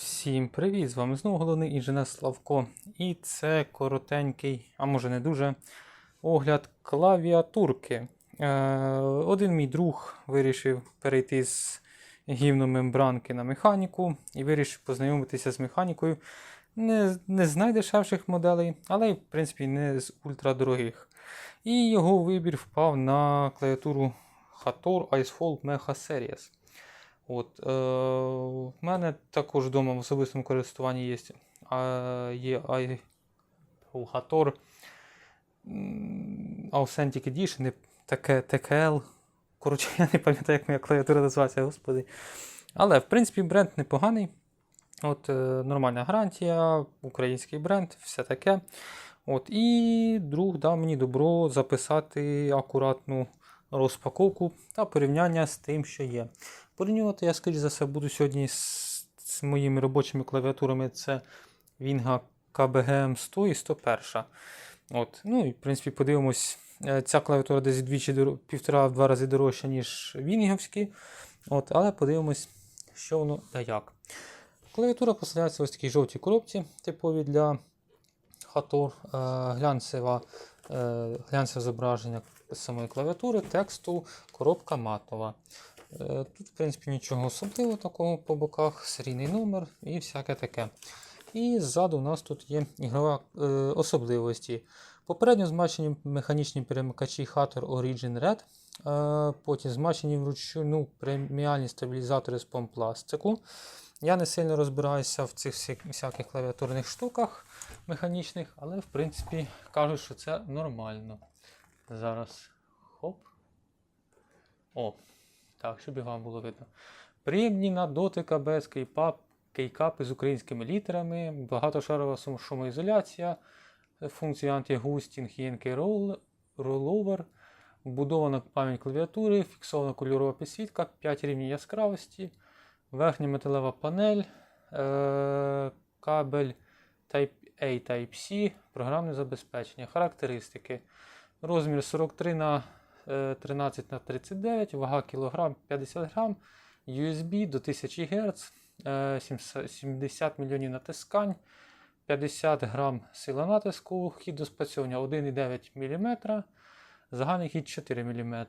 Всім привіт! З вами знову головний інженер Славко. І це коротенький, а може не дуже, огляд клавіатурки. Е, один мій друг вирішив перейти з гівномембранки на механіку і вирішив познайомитися з механікою. Не, не з найдешевших моделей, але в принципі не з ультрадорогих. І його вибір впав на клавіатуру Hator Icefall Mecha Series. От, е, в мене також вдома в особистому користуванні є, є i- у Hator м, Authentic Edition, TKL. Коротше, я не пам'ятаю, як моя клавіатура називається, господи. Але, в принципі, бренд непоганий. От, е, нормальна гарантія, український бренд, все таке. От, і друг дав мені добро записати акуратну розпаковку та порівняння з тим, що є. Порівнювати я, скоріш за все, буду сьогодні з, з моїми робочими клавіатурами. Це Winga KBGM 100 і 101. От. Ну і в принципі подивимось. Е, Ця клавіатура десь вдвічі доро- півтора-два рази дорожча, ніж Вінгівські. От, але подивимось, що воно та як. Клавіатура поставляється в ось такій жовтій коробці, типові для Hator, е, глянцева, глянцеве зображення самої клавіатури, тексту, коробка матова. Е, Тут, в принципі, нічого особливого такого по боках, серійний номер і всяке таке. І ззаду у нас тут є ігрова е, особливості. Попередньо змачені механічні перемикачі Hatter Origin Red, е, потім змачені вручну преміальні стабілізатори з помпластику. Я не сильно розбираюся в цих всяких клавіатурних штуках механічних, але в принципі кажуть, що це нормально. Зараз хоп. О, так, щоб і вам було видно. Приємні на дотик без кейпап, кейкапи з українськими літерами, багатошарова шумоізоляція, функція антигустінг і NK роловер, вбудована пам'ять клавіатури, фіксована кольорова підсвітка, 5 рівнів яскравості, верхня металева панель, е- кабель Type-A Type-C, програмне забезпечення, характеристики. Розмір 43 на е, 13 на 39, вага кілограм 50 грам, USB до 1000 Гц, е, 70 мільйонів натискань, 50 грам сила натиску, хід до спрацьовування 1,9 мм, загальний хід 4 мм.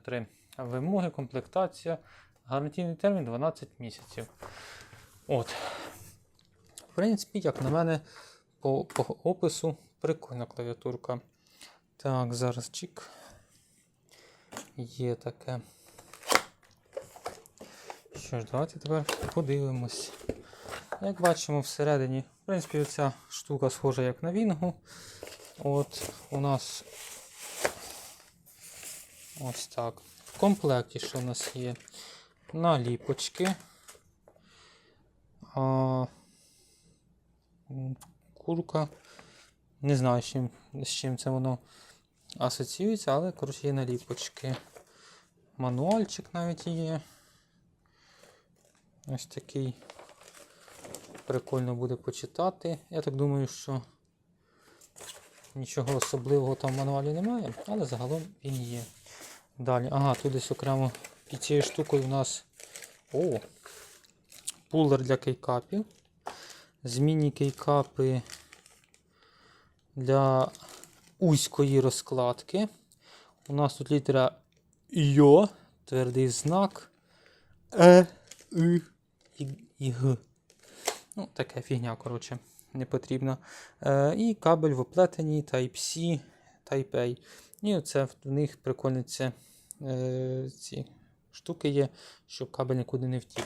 Вимоги, комплектація, гарантійний термін 12 місяців. От. В принципі, як на мене, по, по опису прикольна клавіатурка. Так, зараз чик. Є таке. Що ж, давайте тепер подивимось. Як бачимо всередині, в принципі, ця штука схожа як на Вінгу. От у нас ось так. В комплекті що у нас є? Наліпочки. А, курка. Не знаю, з чим, з чим це воно асоціюється, але коротше є наліпочки. Мануальчик навіть є. Ось такий. Прикольно буде почитати. Я так думаю, що нічого особливого там в мануалі немає, але загалом він є. Далі. Ага, тут десь окремо під цією штукою у нас о, пулер для кейкапів. Змінні кейкапи для узької розкладки. У нас тут літера Йо, твердий знак Е, И і, Г. Ну, таке фігня, коротше, не потрібно. Е, і кабель в оплетенні Type-C, Type-A. І оце в них прикольно це, е, ці штуки є, щоб кабель нікуди не втік.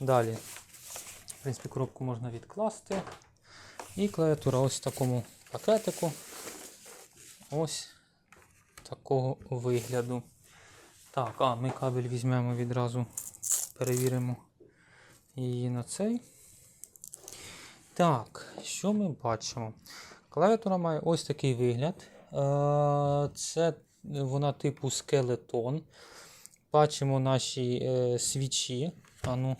Далі. В принципі, коробку можна відкласти. І клавіатура ось в такому пакетику. Ось такого вигляду. Так, а ми кабель візьмемо відразу, перевіримо її на цей. Так, що ми бачимо? Клавіатура має ось такий вигляд. Е, Це вона типу скелетон. Бачимо наші е, свічі. Ану.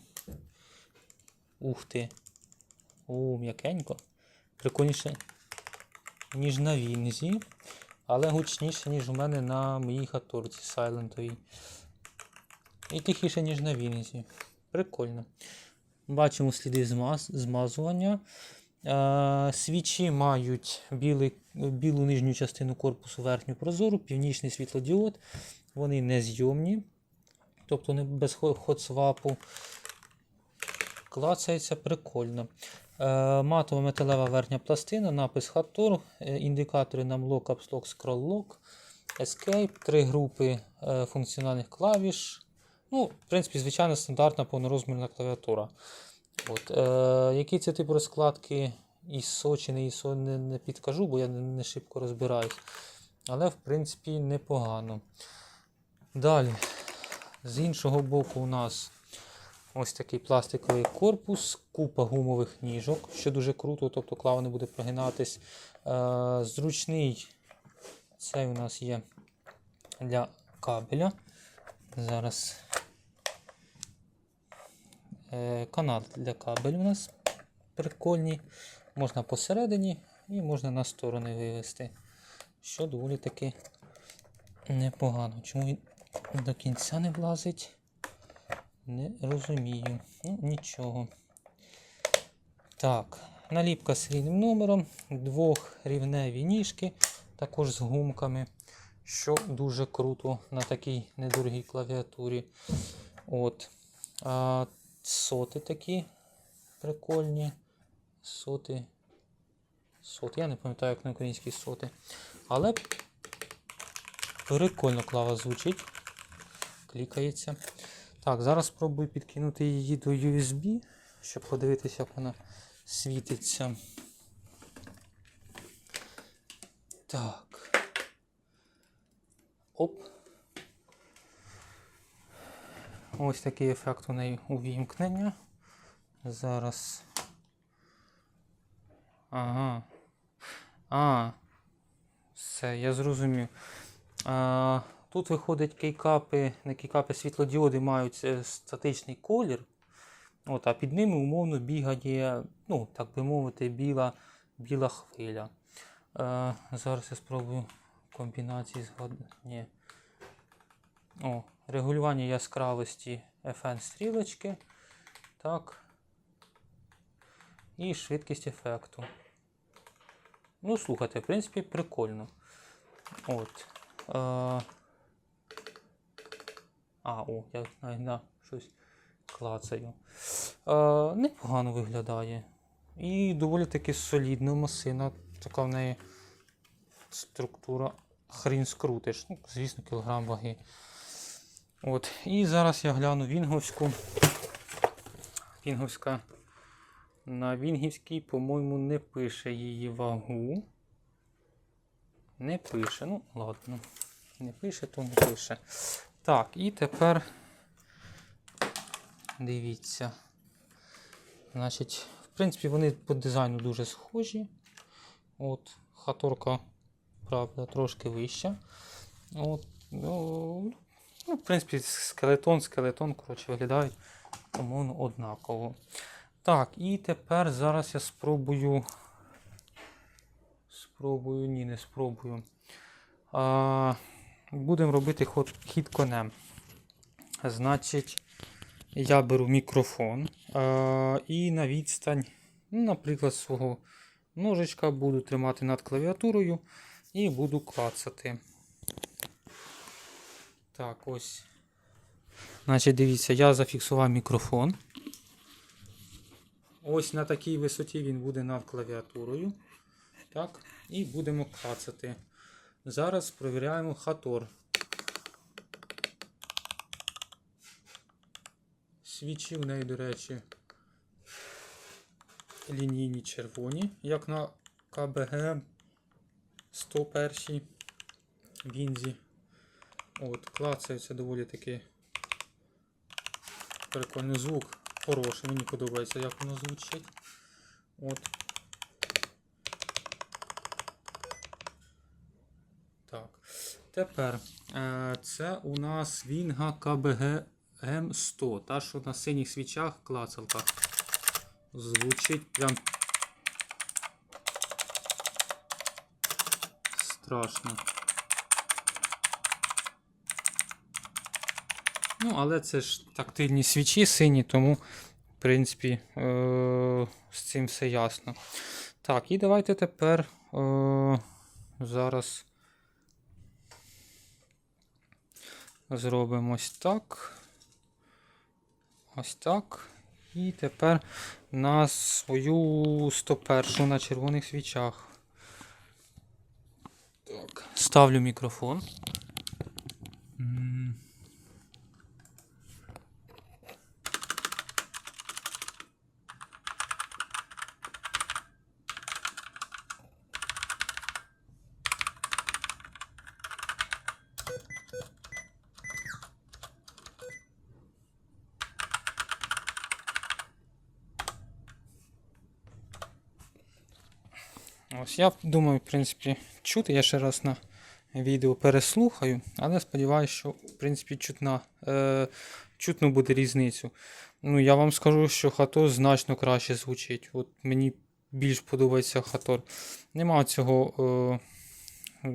Ух ти. О, м'якенько. Прикольніше, ніж на Вінзі, але гучніше, ніж у мене на моїй хатурці сайлентовій. І тихіше, ніж на Вінзі. Прикольно. Бачимо сліди змаз, змазування. Е, свічі мають білий, білу нижню частину корпусу, верхню прозору, північний світлодіод. Вони незйомні, тобто не без хо- хотсвапу. Клацається прикольно. Е, матова металева верхня пластина, напис Хатор, е, індикатори нам Lock, Caps Lock, Scroll Lock, Escape, три групи е, функціональних клавіш. Ну, в принципі, звичайна стандартна повнорозмірна клавіатура. От, е, який це тип розкладки ISO чи не ISO не, не підкажу, бо я не, не шибко розбираюсь. Але, в принципі, непогано. Далі, з іншого боку, у нас ось такий пластиковий корпус, купа гумових ніжок, що дуже круто, тобто клава не буде прогинатись. Е, зручний цей у нас є для кабеля. Зараз е, канал для кабелю у нас прикольний. Можна посередині і можна на сторони вивести. Що доволі таки непогано. Чому він до кінця не влазить? Не розумію. Ну, нічого. Так, наліпка з рівним номером, двохрівневі ніжки, також з гумками, що дуже круто на такій недорогій клавіатурі. От. А, соти такі прикольні. Соти. Соти. Я не пам'ятаю, як на українській соти. Але прикольно клава звучить. Клікається. Так, зараз спробую підкинути її до USB, щоб подивитися, як вона світиться. Так. Оп. Ось такий ефект у неї увімкнення. Зараз. Ага. А. Все, я зрозумів. А, тут виходить кейкапи, не кейкапи, світлодіоди мають е, статичний колір. От, а під ними умовно бігає, ну, так би мовити, біла, біла хвиля. Е, зараз я спробую комбінації згадати. О, регулювання яскравості FN стрілочки. Так. І швидкість ефекту. Ну, слухайте, в принципі, прикольно. От. Е, а, о, я на щось клацаю. Е, непогано виглядає. І доволі таки солідна масина. Така в неї структура хрін скрутиш. Ну, звісно, кілограм ваги. От. І зараз я гляну Вінговську. Вінговська. На Вінгівській, по-моєму, не пише її вагу. Не пише. Ну, ладно. Не пише, то не пише. Так, і тепер дивіться. Значить, в принципі, вони по дизайну дуже схожі. От, хаторка, правда, трошки вища. От, ну, ну, в принципі, скелетон, скелетон, коротше, виглядають, умовно, однаково. Так, і тепер зараз я спробую. Спробую, ні, не спробую. А, будемо робити ход, хід конем. Значить, я беру мікрофон а, і на відстань, ну, наприклад, свого ножичка буду тримати над клавіатурою і буду клацати. Так, ось. Значить, дивіться, я зафіксував мікрофон. Ось на такій висоті він буде над клавіатурою. Так, і будемо клацати. Зараз провіряємо хатор. Свічі в неї, до речі, лінійні червоні, як на КБГ 101 вінзі. От, клацається доволі таки прикольний звук. Хороший, мені подобається, як воно звучить. От. Так. Тепер е, це у нас Вінга КБГ М100. Та, що на синіх свічах клацалка. Звучить прям страшно. Ну, але це ж тактильні свічі сині, тому в принципі, е, з цим все ясно. Так, і давайте тепер е, зараз зробимо ось так. Ось так. І тепер на свою 101 на червоних свічах. Так. Ставлю мікрофон. Ось я думаю, в принципі, чути. Я ще раз на відео переслухаю, але сподіваюся, що в принципі чутна, е, чутно буде різницю. Ну, я вам скажу, що Хатор значно краще звучить. От мені більш подобається Хатор. Нема цього е,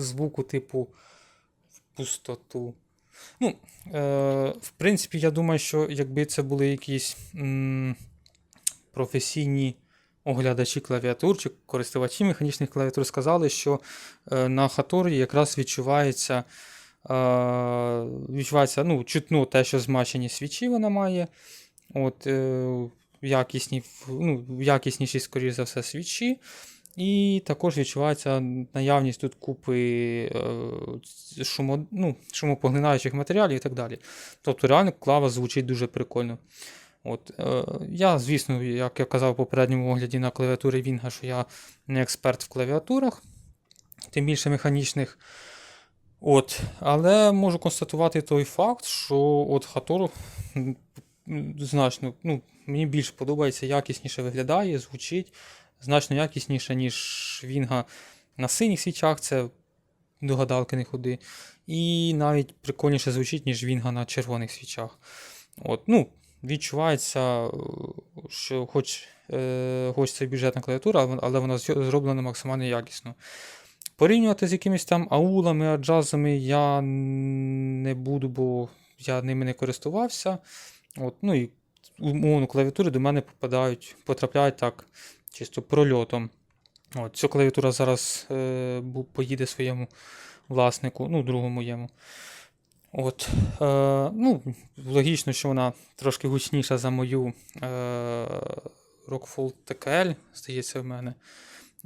звуку, типу в пустоту. Ну, е, в принципі, я думаю, що якби це були якісь м, професійні оглядачі клавіатур чи користувачі механічних клавіатур сказали, що е, на хаторі якраз відчувається, е, відчувається ну, чутно те, що змащені свічі вона має. От, е, якісні, ну, якісніші, скоріш за все, свічі. І також відчувається наявність тут купи шумо, ну, шумопоглинаючих матеріалів і так далі. Тобто, реально клава звучить дуже прикольно. От, е, Я, звісно, як я казав у попередньому огляді на клавіатури Вінга, що я не експерт в клавіатурах, тим більше механічних. От, Але можу констатувати той факт, що от Хатор м, м, значно, ну, мені більш подобається, якісніше виглядає, звучить значно якісніше, ніж Вінга на синіх свічах. Це до гадалки не ходи. І навіть прикольніше звучить, ніж Вінга на червоних свічах. От, ну, відчувається, е, що хоч, е, хоч це бюджетна клавіатура, але вона зроблена максимально якісно. Порівнювати з якимись там аулами, аджазами я не буду, бо я ними не користувався. От, ну і умовно клавіатури до мене попадають, потрапляють так, чисто прольотом. От, ця клавіатура зараз е, поїде своєму власнику, ну, другому моєму. От, е, ну, логічно, що вона трошки гучніша за мою е, Rockfall TKL, здається, в мене.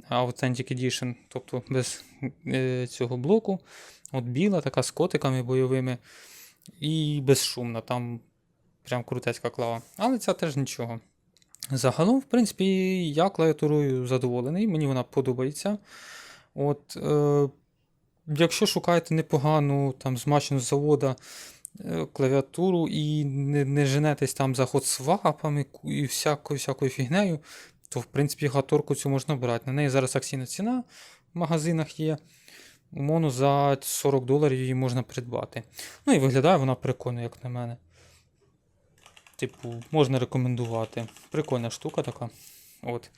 Authentic Edition, тобто без е, цього блоку. От біла, така з котиками бойовими і безшумна. Там прям крутецька клава. Але це теж нічого. Загалом, в принципі, я клавіатурою задоволений, мені вона подобається. От, е, якщо шукаєте непогану там змащену з завода е, клавіатуру і не, не женетесь там за хотсвапами і всякою всякою фігнею, то в принципі гаторку цю можна брати. На неї зараз акційна ціна в магазинах є. Умовно за 40 доларів її можна придбати. Ну і виглядає вона прикольно, як на мене. Типу, можна рекомендувати. Прикольна штука така. От.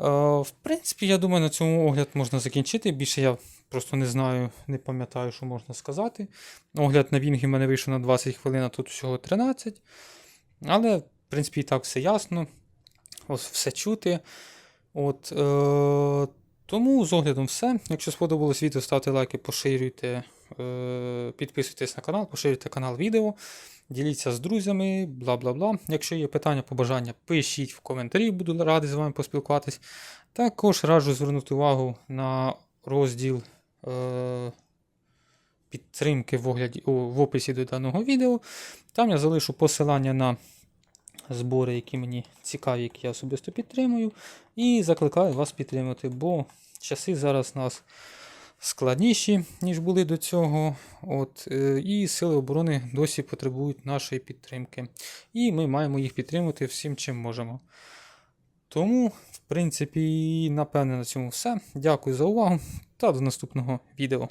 Е, в принципі, я думаю, на цьому огляд можна закінчити. Більше я просто не знаю, не пам'ятаю, що можна сказати. Огляд на Вінгі в мене вийшов на 20 хвилин, а тут всього 13. Але, в принципі, і так все ясно. Ось все чути. От, е, тому з оглядом все. Якщо сподобалось відео, ставте лайки, поширюйте, е, підписуйтесь на канал, поширюйте канал відео, діліться з друзями, бла бла бла. Якщо є питання, побажання, пишіть в коментарі, буду радий з вами поспілкуватись. Також раджу звернути увагу на розділ е, підтримки в, огляді, о, в описі до даного відео. Там я залишу посилання на збори, які мені цікаві, які я особисто підтримую. І закликаю вас підтримати, бо часи зараз нас складніші, ніж були до цього. От, е, І сили оборони досі потребують нашої підтримки. І ми маємо їх підтримати всім, чим можемо. Тому, принципі, напевне, на цьому все. Дякую за увагу та до наступного відео.